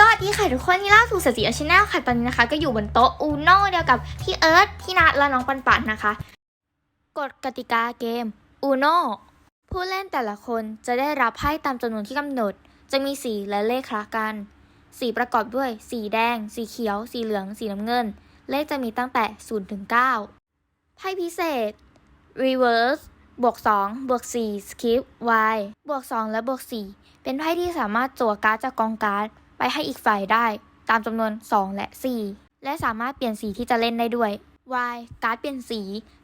สวัสดีค่ะทุกคนนี่ล่าสู่สติอาชแนลค่ะตอนนี้นะคะ ก็อยู่บนโต๊ะอูโน่เดียวกับพี่เอิร์ธพี่นัทและน้องปันปันนะคะกฎกติกาเกมอูโน่ผู้เล่นแต่ละคนจะได้รับไพ่ตามจำนวนที่กำหนด จะมีสีและเลขคละกัน สีประกอบด้วย สีแดง สีเขียว สีเหลือง สีน้ำเงิน เลขจะมีตั้งแต่0ถึง9ไพ่พิเศษ reverse บวก2บวก4 skip y บวก 2 และบวก 4 เป็นไพ่ที่สามารถจั่วการ์ดจากกองการ์ด ไปให้อีกฝ่ายได้ ตามจำนวน 2 และ 4 และสามารถเปลี่ยนสีที่จะเล่นได้ด้วย Y การ์ดเปลี่ยนสี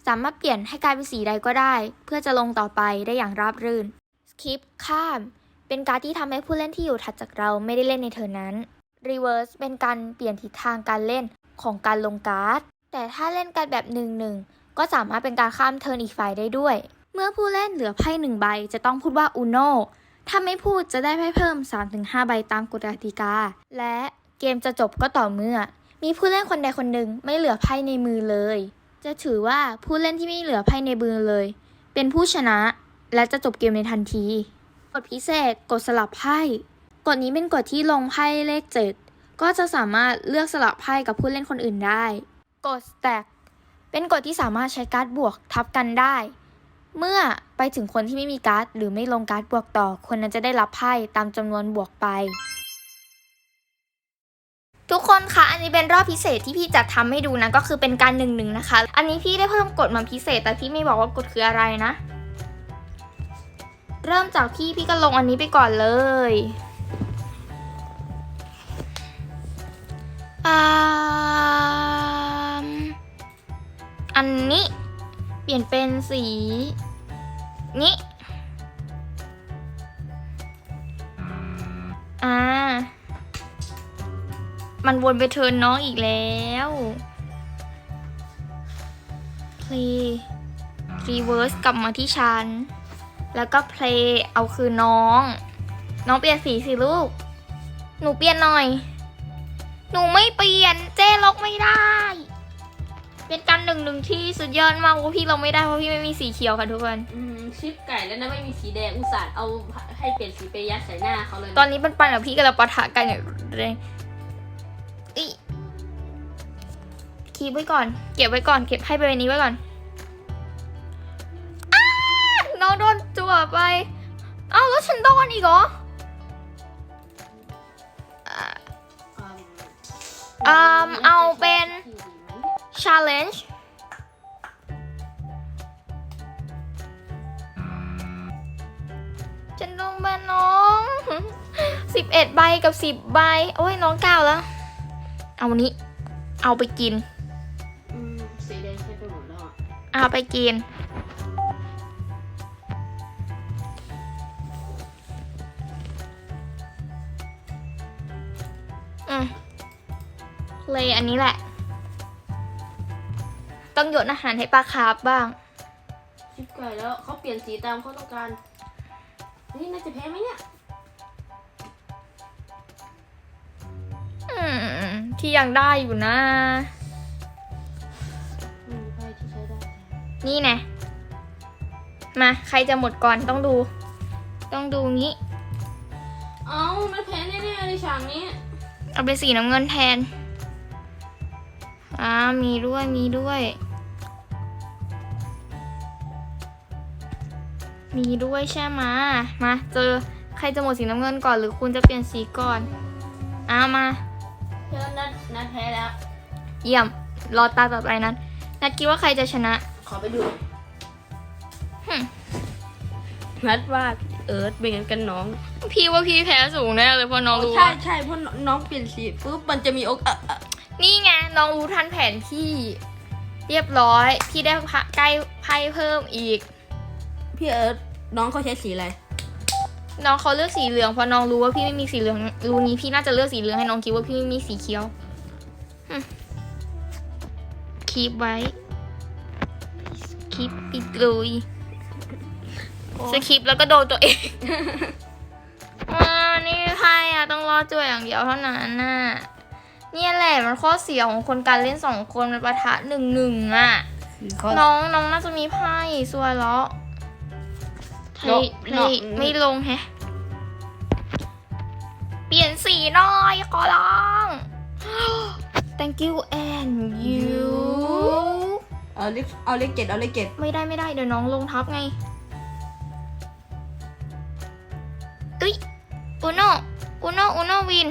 สามารถเปลี่ยนให้กลายเป็นสีใดก็ได้ เพื่อจะลงต่อไปได้อย่างราบรื่น Skip ข้าม เป็นการ์ดที่ทำให้ผู้เล่นที่อยู่ถัดจากเราไม่ได้เล่นในเทิร์นนั้น Reverse เป็นการเปลี่ยนทิศทางการเล่นของการลงการ์ด แต่ถ้าเล่นกันแบบหนึ่งหนึ่งก็สามารถเป็นการข้ามเทิร์นอีกฝ่ายได้ด้วย เมื่อผู้เล่นเหลือไพ่หนึ่งใบจะต้องพูดว่า Uno ถ้าไม่พูดจะได้ไพ่เพิ่ม 3-5 ใบตามกฎกติกา และเกมจะจบก็ต่อเมื่อ มีผู้เล่นคนใดคนหนึ่งไม่เหลือไพ่ในมือเลย จะถือว่าผู้เล่นที่ไม่เหลือไพ่ในมือเลย เป็นผู้ชนะ และจะจบเกมในทันทีกฎพิเศษกดสลับไพ่กฎนี้เป็นกฎที่ลงไพ่เลข 7 ก็จะสามารถเลือกสลับไพ่กับผู้เล่นคนอื่นได้ กด stack เป็นกฎที่สามารถใช้การ์ดบวกทับกันได้ เมื่อไปถึงคนที่ไม่มีการ์ดหรือไม่ลงการ์ดบวกต่อ คนนั้นจะได้รับไพ่ตามจำนวนบวกไป ทุกคนคะอันนี้เป็นรอบพิเศษที่พี่จะทำให้ดูนะก็คือเป็นการหนึ่งหนึ่งนะคะ อันนี้พี่ได้เพิ่มกฎมาพิเศษ แต่พี่ไม่บอกว่ากฎคืออะไรนะ เริ่มจากพี่พี่ก็ลงอันนี้ไปก่อนเลยอันนี้เปลี่ยนเป็นสี นี้อ่า มันวนไปเทิร์นน้องอีกแล้ว play reverse กลับมาที่ฉัน แล้วก็ play เอาคือน้อง น้องเปลี่ยนสีสิลูก หนูเปลี่ยนหน่อย หนูไม่เปลี่ยน เจ้ล็อกไม่ได้ เป็นการหนึ่งหนึ่งที่สุดยอดมากเพราะพี่ลงไม่ได้เพราะพี่ไม่มีสีเขียวค่ะทุกคน อืมชิปไก่แล้วนะไม่มีสีแดงอุตส่าห์เอาให้เปลี่ยนสีไปยัดใส่หน้าเขาเลยะตอนนี้ปันปันกับพี่กำลังปะทะกันอยู่เลยอีคีบไว้ก่อน เก็บไว้ก่อน เก็บให้ไปไว้นี้ไว้ก่อนอ้าน้องโดนจั่วไป เอ้าแล้วฉันโดนอีกเหรออ่ challenge ฉันต้องเป็นน้องสิบเอ็ดใบกับสิบใบ โอ้ยน้องเก้าแล้ว เอาวันนี้ เอาไปกินอืมสีแดงใช้ไปหมดแล้วอะเอาไปกิน อืมเลยอันนี้แหละ ต้องหยดอาหารให้ปลาคาร์ฟบ้าง ชิปไก่แล้วเขาเปลี่ยนสีตามเขาต้องการ นี่น่าจะแพ้ไหมเนี่ยอืมที่ยังได้อยู่นะ ไม่มีไพ่ที่ใช้ได้นี่ไงมาใครจะหมดก่อนต้องดู ต้องดูงี้ เอาน่าแพ้แน่ๆเลยฉากนี้ เอาเป็นสีน้ำเงินแทน อ่ามีด้วยมีด้วย มีด้วยใช่ไหมะมาเจอใครจะหมดสีน้ำเงินก่อนหรือคุณจะเปลี่ยนสีก่อนอ่ามาเพื่อนนัดนัดแพ้แล้ว เยี่ยม รอตาต่อไปนั้นนัดคิดว่าใครจะชนะ ขอไปดูหึนัดว่าเอิร์ธเป็นกันกันน้องพี่ว่าพี่แพ้สูงแน่เลยเพราะน้องรู้ใช่ว่าใช่เพราะน้องเปลี่ยนสีปุ๊บมันจะมีโอกาสนี่ไงน้องรู้ทันแผนที่ เรียบร้อย พี่ได้พะใกล้ไพ่เพิ่มอีก พี่เอิร์ธ น้องเขาใช้สีอะไร น้องเขาเลือกสีเหลืองเพราะน้องรู้ว่าพี่ไม่มีสีเหลือง รู้นี้พี่น่าจะเลือกสีเหลืองให้น้องคิดว่าพี่ไม่มีสีเขียวอืมคีบไว้ คีบปิดเลยสคริปต์แล้วก็โดนตัวเองอ่านี่ไพ่อะต้องรอจั่วอย่างเดียวเท่านั้นน่ะเนี่ยแหละมันข้อเสียของคนการเล่นสองคนมันปะทะหนึ่งหนึ่งอะน้องน้องน่าจะมีไพ่สวยแล้ว เพลน้องย์เพลน้องย์ไม่ลงแฮะปลี่ยนสีหน่อยขอร้อง thank you and you เอาเลขเอาเลขเจ็ดเอาเลขเจ็ดไม่ได้ไม่ได้เดี๋ยวน้องลงทับไงเอ้ยอุโนอุโนอุโนวิน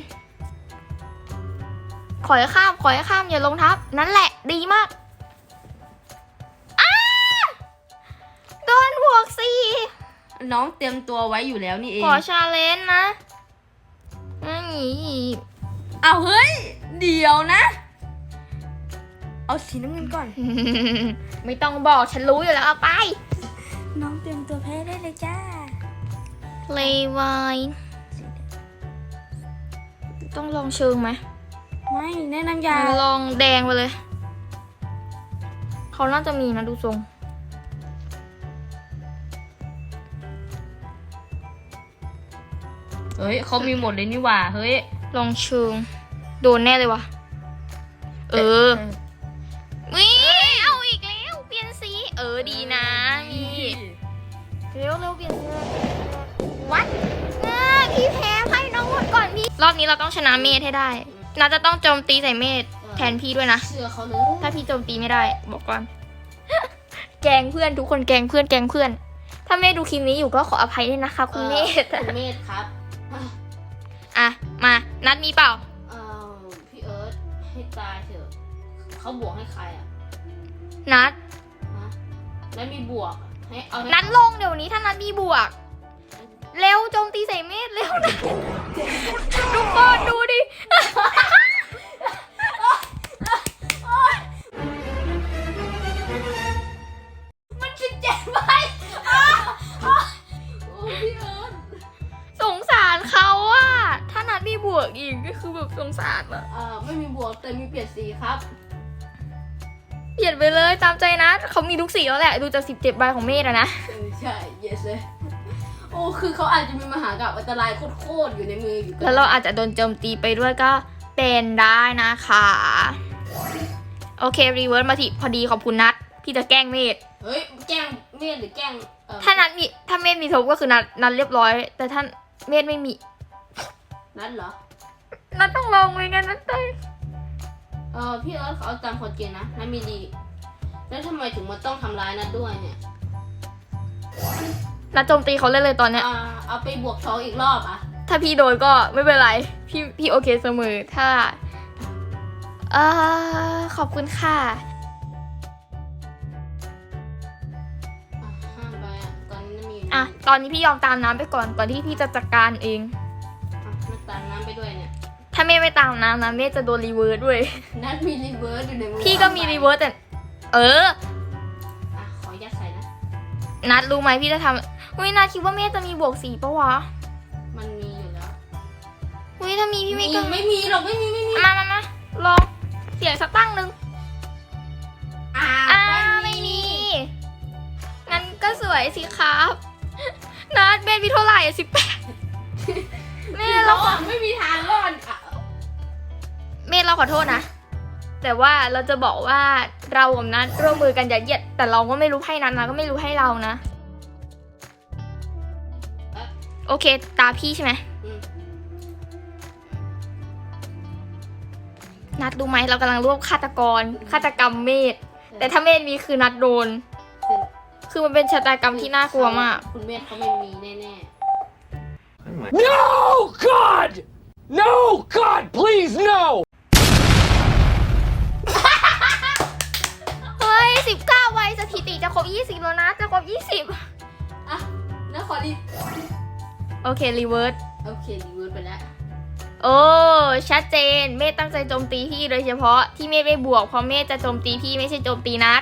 ขอให้ข้าม ขอให้ข้ามอย่าลงทับ นั่นแหละดีมาก น้องเตรียมตัวไว้อยู่แล้วนี่เองขอชาเลนจ์นะไม่หนีเอาเฮ้ย เดี๋ยวนะ เอาสีน้ำเงินก่อน ไม่ต้องบอกฉันรู้อยู่แล้วเอาไป น้องเตรียมตัวแพ้ได้เลยจ้าเลวายต้องลองเชิงไหมไม่แนะนำยาลองแดงไปเลย เขาน่าจะมีนะดูทรง ฮ้ยเขามีหมดเลยนี่หว่า เฮ้ย ลองเชิง โดนแน่เลยวะเออวิเอาอีกแล้วเปลี่ยนสี เออดีนะมีเร็วเร็วเปลี่ยนสีวัดพี่แพ้ให้น้องหมดก่อนพี่ รอบนี้เราต้องชนะเมธให้ได้น่าจะต้องโจมตีใส่เมธแทนพี่ด้วยนะ เชื่อเขาเลย ถ้าพี่โจมตีไม่ได้ บอกก่อน แกล้งเพื่อนทุกคนแกล้งเพื่อนแกล้งเพื่อน ถ้าเมธดูคลิปนี้อยู่ก็ขออภัยด้วยนะคะ คุณเมธคุณเมธครับ อะอะ มา นัดมีเปล่า เอ่อพี่เอิร์ธให้ตายเถอะเขาบวกให้ใครอะนัด ฮะแล้วมีบวกอะให้เอาให้นัดลงเดี๋ยวนี้ถ้านัดมีบวก เร็วโจมตีใส่เมธเร็วนะ ทุกคนดูดิ กอีกก็คือแบบสงสารอะเอ่อไม่มีบวกแต่มีเปลี่ยนสีครับ เปลี่ยนไปเลยตามใจนัดเขามีทุกสีแล้วแหละ ดูจากสิบเจ็ดใบของเมธอะนะ เออใช่ yes เลย โอ้ คือเขาอาจจะมีมหากาบอันตรายโคตรๆอยู่ในมืออยู่ก็แล้วเราอาจจะโดนโจมตีไปด้วยก็เป็นได้นะคะ โอเค รีเวิร์สมาทีพอดีขอบคุณนัดพี่จะแกล้งเมธ เฮ้ย แกล้งเมธหรือแกล้งเอ่อถ้านัดมีถ้าเมธมีทบก็คือนัดนัดเรียบร้อย แต่ถ้าเมธไม่มี นัดเหรอ นัดต้องลองเลยงั้นนัดได้เออพี่เอิร์ธเขาเอาตามคนเกณฑ์นะนัดมีดี แล้วทำไมถึงมาต้องทำร้ายนัดด้วยเนี่ย นัดโจมตีเขาเลยเลยตอนเนี้ย อ่า เอาไปบวกช้องอีกรอบอะ ถ้าพี่โดนก็ไม่เป็นไร พี่พี่โอเคเสมอ ถ้าเออขอบคุณค่ะ อะห้าใบอะ ตอนนี้มีอะ ตอนนี้พี่ยอมตามน้ำไปก่อนก่อนที่พี่จะจัดการเอง อะมาตามน้ำไปด้วยเนี่ย ถ้าเมธไม่ตามน้ำนะเมธจะโดนรีเวิร์สด้วย นัดมีรีเวิร์สอยู่ในมือพี่ก็มีรีเวิร์สแต่ เออ อะ ขอยัดใส่นะ นัดรู้ไหมพี่จะทำอุ้ยนัดคิดว่าเมธจะมีบวกสีปะวะมันมีอยู่แล้วอุ้ยถ้ามีพี่ไม่ก็ไม่มีหรอกไม่มีไม่มีมามามาลองเสียงสักตั้งหนึ่งอ่าอ่าไม่มี งั้นก็สวยสิครับ นัดเมธมีเท่าไหร่สิบแปดเมธเราเราอะไม่มีทางรอดอะ เมธเราขอโทษนะ แต่ว่าเราจะบอกว่าเรากับนัดร่วมมือกันยัดเยียด แต่เราก็ไม่รู้ให้นัดนะก็ไม่รู้ให้เรานะ โอเค ตาพี่ใช่ไหมอืมนัดดูไหมเรากำลังรวบฆาตกรฆาตกรรมเมธแต่ถ้าเมธมีคือนัดโดน คือมันเป็นชะตากรรมที่น่ากลัวมาก คุณเมธเขาไม่มีแน่ No, God! No, God, please, no! ถิติจะครบยี่สิบแล้วนะ จะครบยี่สิบๆอะแล้วขอดีโอเค รีเวิร์ส โอเครีเวิร์สไปแล้ว โอ้ ชัดเจน เมธตั้งใจโจมตีพี่โดยเฉพาะที่เมธไม่บวก เพราะเมธจะโจมตีพี่ไม่ใช่โจมตีนัด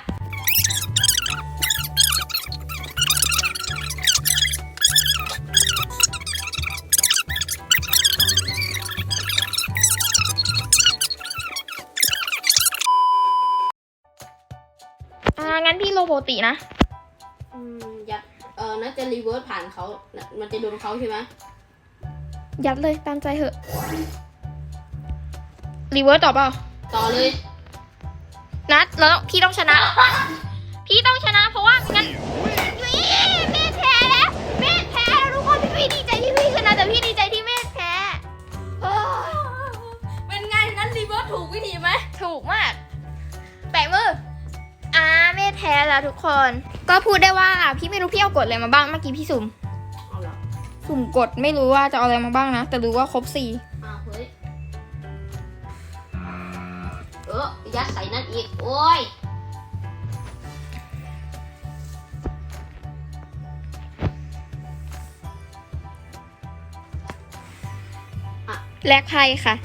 ตินะ อืมยัดเออน่าจะรีเวิร์สผ่านเขามันจะโดนเขาใช่ไหมยัดเลยตามใจเหอะ รีเวิร์สต่อเปล่า ต่อเลยนัดแล้วพี่ต้องชนะ พี่ต้องชนะเพราะว่าไม่งั้นนี่เมธแพ้แล้วเมธแพ้แล้วทุกคนพี่ดีใจที่พี่ชนะแต่พี่ดีใจที่เมธแพ้เเป็นไงนั้นรีเวิร์สถูกวิธีไหมถูกมาก แปะมือ อ่าไม่แพ้แล้วทุกคน ก็พูดได้ว่าพี่ไม่รู้พี่เอากดอะไรมาบ้างเมื่อกี้พี่สุ่มเอาละสุ่มกดไม่รู้ว่าจะเอาอะไรมาบ้างนะ แต่รู้ว่าครบสี่อ้าวเฮ้ยเออยัดใส่นั่นอีก โอ้ยแลกไพ่ค่ะ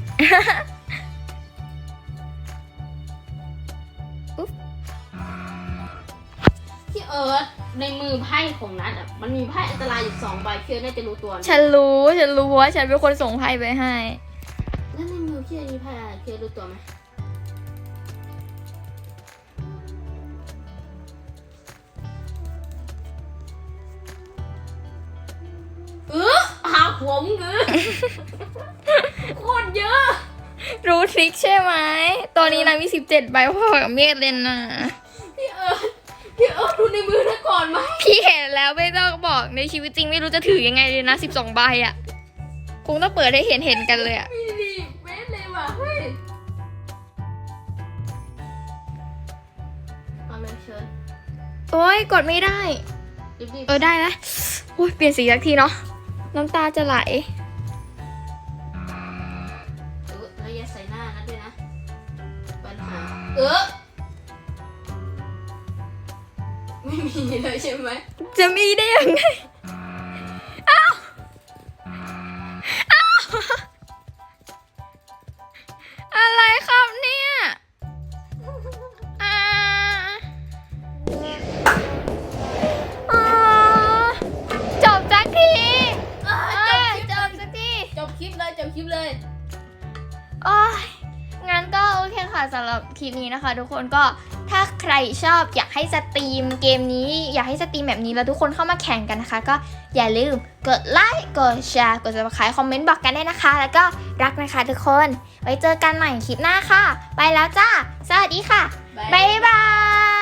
อิร์ธในมือไพ่ของนัดอะมันมีไพ่อันตรายอยู่สองใบพี่เอิร์ธน่าจะรู้ตัวนะฉันรู้ ฉันรู้ว่าฉันเป็นคนส่งไพ่ไปให้ แล้วในมือพี่เอิร์ธมีไพ่อะไรพี่เอิร์ธรู้ตัวไหมเออหาหัวมึงเออโคตรเยอะ รู้ทริคใช่ไหม ตอนนี้นางมีสิบเจ็ดใบพ่อกับเมธเลยนะ ในมือนะก่อนไหมพี่เห็นแล้วไม่ต้องบอกในชีวิตจริงไม่รู้จะถือยังไงเลยนะสิบสองใบอะคงต้องเปิดให้เห็นเห็นๆกันเลยอะมีดีเว้นเลยว่ะเฮ้ยเอาเลยเชิญโอ้ยกดไม่ได้ รีบๆ เออได้แล้วโอ้ยเปลี่ยนสีสักทีเนาะน้ำตาจะไหล ใช่ไหมจะมีได้ยังไงอ้าวอ้าวอะไรครับเนี่ยอ่าอ่าจบสักทีเออเอ้ยจจบบสักที จบคลิปเลยจบคลิปเลย โอ้ยงั้นก็โอเคค่ะสำหรับคลิปนี้นะคะ ทุกคนก็ ถ้าใครชอบอยากให้สตรีมเกมนี้อยากให้สตรีมแบบนี้แล้วทุกคนเข้ามาแข่งกันนะคะ ก็อย่าลืมกดไลค์กดแชร์กดสมัครให้คอมเมนต์บอกกันได้นะคะ แล้วก็รักนะคะทุกคน ไว้เจอกันใหม่คลิปหน้าค่ะ ไปแล้วจ้า สวัสดีค่ะ บ๊ายบาย